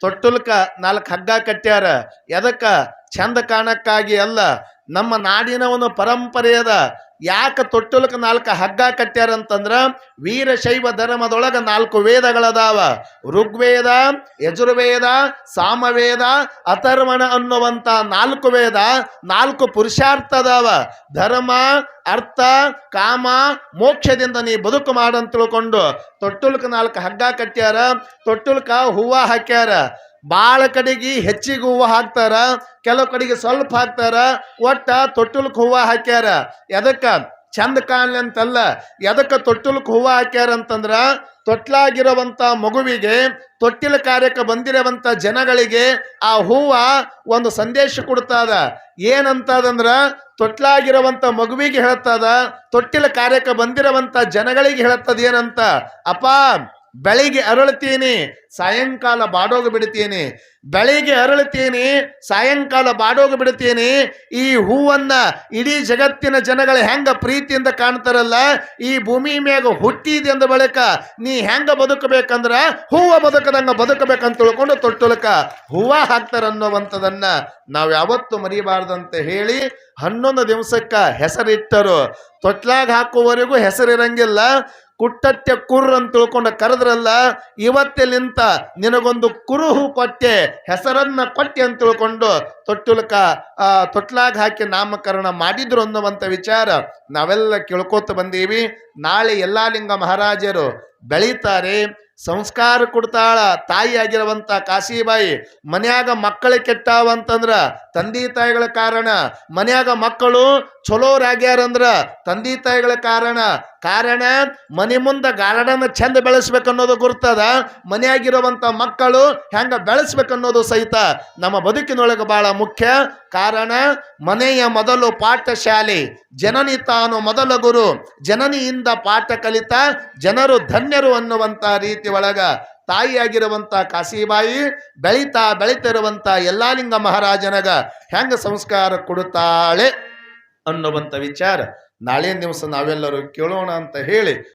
ತೊಟ್ಟುಲ್ಕ ನಾಲ್ಕು ಹಗ್ಗ ಕಟ್ಟ್ಯಾರ. ಎದಕ್ಕ ಚಂದ ಕಾಣಕ್ಕಾಗಿ ಅಲ್ಲ ನಮ್ಮ ನಾಡಿನ ಒಂದು ಪರಂಪರೆ ಅದ ಯಾಕ ತೊಟ್ಟುಲ್ಕ ನಾಲ್ಕು ಹಗ್ಗ ಕಟ್ಟ್ಯಾರ ಅಂತಂದ್ರ ವೀರಶೈವ ಧರ್ಮದೊಳಗೆ ನಾಲ್ಕು ವೇದಗಳದಾವ. ಋಗ್ವೇದ, ಯಜುರ್ವೇದ, ಸಾಮವೇದ, ಅಥರ್ವಣ ಅನ್ನುವಂತ ನಾಲ್ಕು ವೇದ, ನಾಲ್ಕು ಪುರುಷಾರ್ಥ ಅದಾವ ಧರ್ಮ, ಅರ್ಥ, ಕಾಮ, ಮೋಕ್ಷದಿಂದ ನೀ ಬದುಕು ಮಾಡಂತ ತಿಳ್ಕೊಂಡು ತೊಟ್ಟುಲ್ಕ ನಾಲ್ಕು ಹಗ್ಗ ಕಟ್ಟ್ಯಾರ ತೊಟ್ಟುಲ್ಕ ಹೂವ ಹಾಕ್ಯಾರ. ಭಾಳ ಕಡೆಗೆ ಹೆಚ್ಚಿಗೆ ಹೂವು ಹಾಕ್ತಾರ, ಕೆಲವು ಕಡೆಗೆ ಸ್ವಲ್ಪ ಹಾಕ್ತಾರ, ಒಟ್ಟ ತೊಟ್ಟುಲ್ಕ್ ಹೂವ ಹಾಕ್ಯಾರ. ಎದಕ್ಕ? ಚಂದ ಕಾಣಲಿ ಅಂತಲ್ಲ. ಎದಕ್ಕ ತೊಟ್ಟುಲ್ಕ್ ಹೂವ ಹಾಕ್ಯಾರ ಅಂತಂದ್ರ, ತೊಟ್ಲಾಗಿರುವಂತ ಮಗುವಿಗೆ, ತೊಟ್ಟಿಲ ಕಾರ್ಯಕ್ಕೆ ಬಂದಿರುವಂತ ಜನಗಳಿಗೆ ಆ ಹೂವ ಒಂದು ಸಂದೇಶ ಕೊಡ್ತದ. ಏನಂತದಂದ್ರ, ತೊಟ್ಲಾಗಿರುವಂತ ಮಗುವಿಗೆ ಹೇಳ್ತದ, ತೊಟ್ಟಿಲ ಕಾರ್ಯಕ್ಕೆ ಬಂದಿರುವಂತ ಜನಗಳಿಗೆ ಹೇಳ್ತದ ಏನಂತ? ಅಪ್ಪ ಬೆಳಿಗ್ಗೆ ಅರಳುತ್ತೇನೆ, ಸಾಯಂಕಾಲ ಬಾಡೋಗ ಬಿಡುತ್ತೇನೆ. ಬೆಳಿಗ್ಗೆ ಅರಳುತ್ತೇನೆ, ಸಾಯಂಕಾಲ ಬಾಡೋಗ ಬಿಡುತ್ತೇನೆ. ಈ ಹೂವನ್ನ ಇಡೀ ಜಗತ್ತಿನ ಜನಗಳು ಹೆಂಗ ಪ್ರೀತಿಯಿಂದ ಕಾಣ್ತಾರಲ್ಲ, ಈ ಭೂಮಿ ಮ್ಯಾಗ ಹುಟ್ಟಿದೆ ಅಂದ ಬಳಿಕ ನೀ ಹೆಂಗ ಬದುಕಬೇಕಂದ್ರ ಹೂವ ಬದುಕದಂಗ ಬದುಕಬೇಕಂತ ತಿಳ್ಕೊಂಡು ತೊಟ್ಟುಲಕ ಹೂವ ಹಾಕ್ತಾರ ಅನ್ನುವಂಥದನ್ನ ನಾವು ಯಾವತ್ತು ಮರಿಬಾರ್ದಂತ ಹೇಳಿ ಹನ್ನೊಂದು ದಿವಸಕ್ಕ ಹೆಸರಿಟ್ಟರು. ತೊಟ್ಲಾಗ ಹಾಕುವವರೆಗೂ ಹೆಸರಿರಂಗಿಲ್ಲ. ಕುಟ್ಟಟ್ಟೆ ಕುರ್ರ ಅಂತ ತಿಳ್ಕೊಂಡು ಕರೆದ್ರಲ್ಲ ಇವತ್ತಿಲಿಂತ ನಿನಗೊಂದು ಕುರುಹು ಕೊಟ್ಟೆ, ಹೆಸರನ್ನ ಕೊಟ್ಟೆ ಅಂತ ತಿಳ್ಕೊಂಡು ತೊಟ್ಟುಲಕ ತೊಟ್ಲಾಗ ಹಾಕಿ ನಾಮಕರಣ ಮಾಡಿದ್ರು ಅನ್ನುವಂಥ ವಿಚಾರ ನಾವೆಲ್ಲ ಕೇಳ್ಕೋತ ಬಂದೀವಿ. ನಾಳೆ ಯಲ್ಲಾಲಿಂಗ ಮಹಾರಾಜರು ಬೆಳೀತಾರೆ. ಸಂಸ್ಕಾರ ಕೊಡ್ತಾಳ, ತಾಯಿ ಆಗಿರುವಂತ ಕಾಶಿಬಾಯಿ, ಮನ್ಯಾಗ ಮಕ್ಕಳು ಕೆಟ್ಟಾವ ಅಂತಂದ್ರ ತಂದೆ ತಾಯಿಗಳ ಕಾರಣ ಮನ್ಯಾಗ ಮಕ್ಕಳು ಚಲೋರಾಗ್ಯಾರಂದ್ರ ತಂದೆ ತಾಯಿಗಳ ಕಾರಣ. ಕಾರಣ ಮನೆ ಮುಂದೆ ಗಾರ್ಡನ್ ಚಂದ ಬೆಳೆಸ್ಬೇಕನ್ನೋದು ಗುರ್ತದ. ಮನೆಯಾಗಿರುವಂತ ಮಕ್ಕಳು ಹೆಂಗ ಬೆಳೆಸ್ಬೇಕನ್ನೋದು ಸಹಿತ ನಮ್ಮ ಬದುಕಿನೊಳಗೆ ಬಹಳ ಮುಖ್ಯ. ಕಾರಣ ಮನೆಯ ಮೊದಲು ಪಾಠಶಾಲೆ. ಜನನಿ ತಾನು ಮೊದಲ ಗುರು. ಜನನಿಯಿಂದ ಪಾಠ ಕಲಿತ ಜನರು ಧನ್ಯರು ಅನ್ನುವಂತ ರೀತಿ ಒಳಗ ತಾಯಿಯಾಗಿರುವಂತ ಕಾಶಿಬಾಯಿ ಬೆಳೀತಾ ಬೆಳೀತಿರುವಂತ ಯಲ್ಲಾಲಿಂಗ ಮಹಾರಾಜನಗ ಹೆಂಗ ಸಂಸ್ಕಾರ ಕೊಡುತ್ತಾಳೆ? ಅನ್ನುವಂಥ ವಿಚಾರ. ನಾಳೆ ದಿವಸ ನಾವೆಲ್ಲರೂ ಕೇಳೋಣ ಅಂತ ಹೇಳಿ